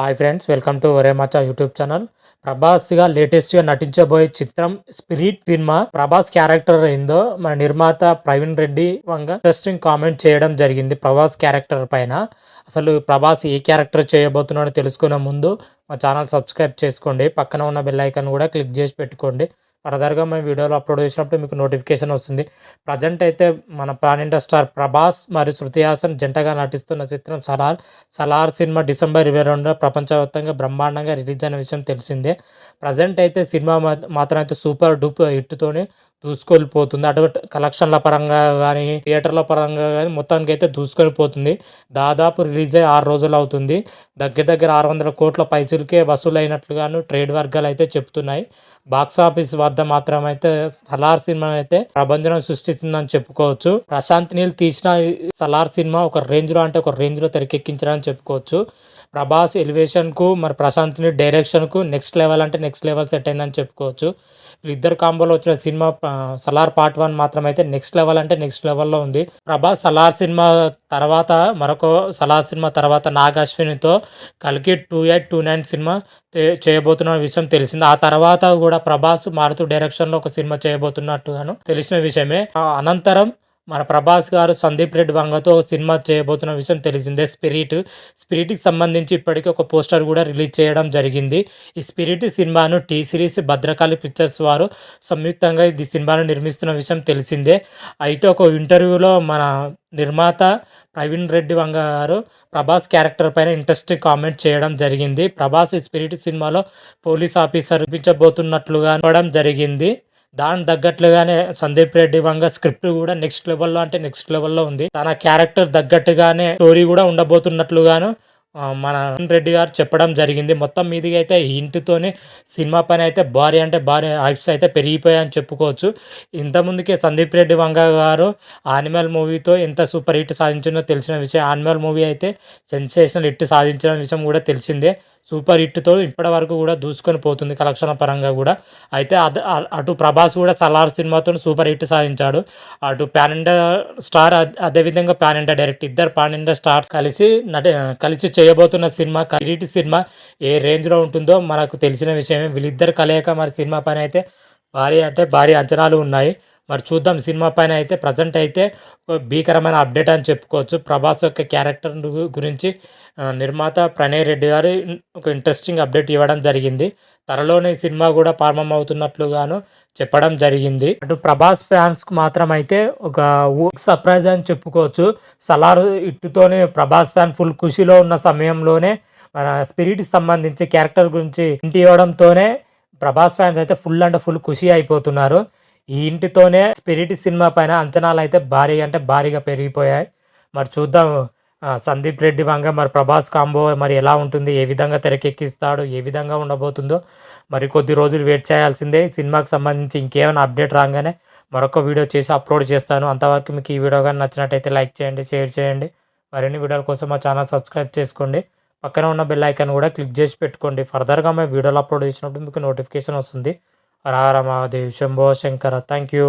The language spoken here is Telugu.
హాయ్ ఫ్రెండ్స్ వెల్కమ్ టు ఒరే యూట్యూబ్ ఛానల్ ప్రభాస్గా లేటెస్ట్గా నటించబోయే చిత్రం స్పిరిట్ సినిమా ప్రభాస్ క్యారెక్టర్ ఏందో మన నిర్మాత ప్రవీణ్ రెడ్డి వంగ ఇంట్రెస్టింగ్ కామెంట్ చేయడం జరిగింది ప్రభాస్ క్యారెక్టర్ పైన. అసలు ప్రభాస్ ఏ క్యారెక్టర్ చేయబోతున్నాడో తెలుసుకునే ముందు మా ఛానల్ సబ్స్క్రైబ్ చేసుకోండి. పక్కన ఉన్న బెల్ ఐకాన్ కూడా క్లిక్ చేసి పెట్టుకోండి. ఫర్దర్గా మేము వీడియోలు అప్లోడ్ చేసినప్పుడు మీకు నోటిఫికేషన్ వస్తుంది. ప్రజెంట్ అయితే మన ప్రాన్ స్టార్ ప్రభాస్ మరియు శృతి హాసన్ జంటగా నటిస్తున్న చిత్రం సలార్. సలార్ సినిమా డిసెంబర్ ఇరవై రెండున ప్రపంచవ్యాప్తంగా బ్రహ్మాండంగా రిలీజ్ అయిన విషయం తెలిసిందే. ప్రజెంట్ అయితే సినిమా మాత్రం అయితే సూపర్ డూప్ హిట్తోనే దూసుకొని పోతుంది అటువంటి కలెక్షన్ల పరంగా కానీ థియేటర్ల పరంగా కానీ మొత్తానికి అయితే దూసుకొని పోతుంది దాదాపు రిలీజ్ అయ్యి ఆరు రోజులు అవుతుంది. దగ్గర దగ్గర ఆరు వందల కోట్ల పైసలకే వసూలైనట్లుగాను ట్రేడ్ వర్గాలు అయితే చెప్తున్నాయి. బాక్స్ ఆఫీస్ వద్ద మాత్రం అయితే సలార్ సినిమా అయితే ప్రభంజనం సృష్టిస్తుందని చెప్పుకోవచ్చు. ప్రశాంత్ నీల్ తీసిన సలార్ సినిమా ఒక రేంజ్లో అంటే ఒక రేంజ్లో తెరకెక్కించడానికి చెప్పుకోవచ్చు. ప్రభాస్ ఎలివేషన్కు మరి ప్రశాంత్ని డైరెక్షన్కు నెక్స్ట్ లెవెల్ అంటే నెక్స్ట్ లెవెల్ సెట్ అయిందని చెప్పుకోవచ్చు. ఇద్దరు కాంబోలో వచ్చిన సినిమా సలార్ పార్ట్ వన్ మాత్రం అయితే నెక్స్ట్ లెవెల్ అంటే నెక్స్ట్ లెవెల్లో ఉంది. ప్రభాస్ సలార్ సినిమా తర్వాత మరొక సలార్ సినిమా తర్వాత నాగ్ అశ్వినితో కలికి two eight two nine cinema చేయబోతున్న విషయం తెలిసింది. ఆ తర్వాత కూడా ప్రభాస్ మారుతూ డైరెక్షన్లో ఒక సినిమా చేయబోతున్నట్టుగాను తెలిసిన విషయమే. అనంతరం మన ప్రభాస్ గారు సందీప్ రెడ్డి వంగతో సినిమా చేయబోతున్న విషయం తెలిసిందే. స్పిరిట్ స్పిరిట్కి సంబంధించి ఇప్పటికీ ఒక పోస్టర్ కూడా రిలీజ్ చేయడం జరిగింది. ఈ స్పిరిట్ సినిమాను టీ సిరీస్ భద్రకాళి పిక్చర్స్ వారు సంయుక్తంగా ఈ సినిమాను నిర్మిస్తున్న విషయం తెలిసిందే. అయితే ఒక ఇంటర్వ్యూలో మన నిర్మాత ప్రవీణ్ రెడ్డి వంగ గారు ప్రభాస్ క్యారెక్టర్ పైన ఇంట్రెస్టింగ్ కామెంట్ చేయడం జరిగింది. ప్రభాస్ ఈ స్పిరిట్ సినిమాలో పోలీస్ ఆఫీసర్ చూపించబోతున్నట్లుగా జరిగింది. దాని తగ్గట్లుగానే సందీప్ రెడ్డి వంగ స్క్రిప్ట్ కూడా నెక్స్ట్ లెవెల్లో అంటే నెక్స్ట్ లెవెల్లో ఉంది. తన క్యారెక్టర్ తగ్గట్టుగానే స్టోరీ కూడా ఉండబోతున్నట్లుగాను మన రెడ్డి గారు చెప్పడం జరిగింది. మొత్తం మీదిగా అయితే ఇంటితోనే సినిమా పని అయితే భారీ అంటే భారీ హైప్స్ అయితే పెరిగిపోయాయని చెప్పుకోవచ్చు. ఇంతకుముందుకే సందీప్ రెడ్డి వంగ గారు ఆనిమల్ మూవీతో ఎంత సూపర్ హిట్ సాధించిందో తెలిసిన విషయం. ఆనిమల్ మూవీ అయితే సెన్సేషనల్ హిట్ సాధించిన విషయం కూడా తెలిసిందే. సూపర్ హిట్తో ఇప్పటి వరకు కూడా దూసుకొని పోతుంది కలెక్షన్ పరంగా కూడా. అయితే అటు ప్రభాస్ కూడా సలార్ సినిమాతో సూపర్ హిట్ సాధించాడు. అటు ప్యాన్ ఇండియా స్టార్ అదేవిధంగా ప్యాన్ ఇండియా డైరెక్ట్ ఇద్దరు ప్యాన్ ఇండియా స్టార్స్ కలిసి నటి కలిసి చేయబోతున్న సినిమా కిరీటి సినిమా ఏ రేంజ్లో ఉంటుందో మనకు తెలిసిన విషయమే. వీళ్ళిద్దరు కలయిక మరి సినిమా పైన అయితే భారీ అంటే భారీ అంచనాలు ఉన్నాయి. మరి చూద్దాం. సినిమా పైన అయితే ప్రజెంట్ అయితే ఒక భీకరమైన అప్డేట్ అని చెప్పుకోవచ్చు. ప్రభాస్ యొక్క క్యారెక్టర్ గురించి నిర్మాత ప్రణయ్ రెడ్డి గారు ఒక ఇంట్రెస్టింగ్ అప్డేట్ ఇవ్వడం జరిగింది. త్వరలోనే సినిమా కూడా ప్రారంభం అవుతున్నట్లుగాను చెప్పడం జరిగింది. అటు ప్రభాస్ ఫ్యాన్స్కి మాత్రం అయితే ఒక సర్ప్రైజ్ అని చెప్పుకోవచ్చు. సలార్ ఇట్టుతోనే ప్రభాస్ ఫ్యాన్ ఫుల్ ఖుషిలో ఉన్న సమయంలోనే మన స్పిరిట్కి సంబంధించి క్యారెక్టర్ గురించి ఇంటి ఇవ్వడంతోనే ప్రభాస్ ఫ్యాన్స్ అయితే ఫుల్ అంటే ఫుల్ ఖుషి అయిపోతున్నారు. ఈ ఇంటితోనే స్పిరిట్ సినిమా పైన అంచనాలు అయితే భారీ అంటే భారీగా పెరిగిపోయాయి. మరి చూద్దాం సందీప్ రెడ్డి వంగ మరి ప్రభాస్ కాంబో మరి ఎలా ఉంటుంది ఏ విధంగా తెరకెక్కిస్తాడు ఏ విధంగా ఉండబోతుందో మరి కొద్ది రోజులు వెయిట్ చేయాల్సిందే. సినిమాకి సంబంధించి ఇంకేమైనా అప్డేట్ రాగానే మరొక వీడియో చేసి అప్లోడ్ చేస్తాను. అంతవరకు మీకు ఈ వీడియో కానీ నచ్చినట్టయితే లైక్ చేయండి షేర్ చేయండి. మరిన్ని వీడియోల కోసం మా ఛానల్ సబ్స్క్రైబ్ చేసుకోండి. పక్కన ఉన్న బెల్ ఐకాన్ కూడా క్లిక్ చేసి పెట్టుకోండి. ఫర్దర్గా మేము వీడియోలు అప్లోడ్ చేసినప్పుడు మీకు నోటిఫికేషన్ వస్తుంది. రారమాదేవ్ శంభో శంకర. Thank you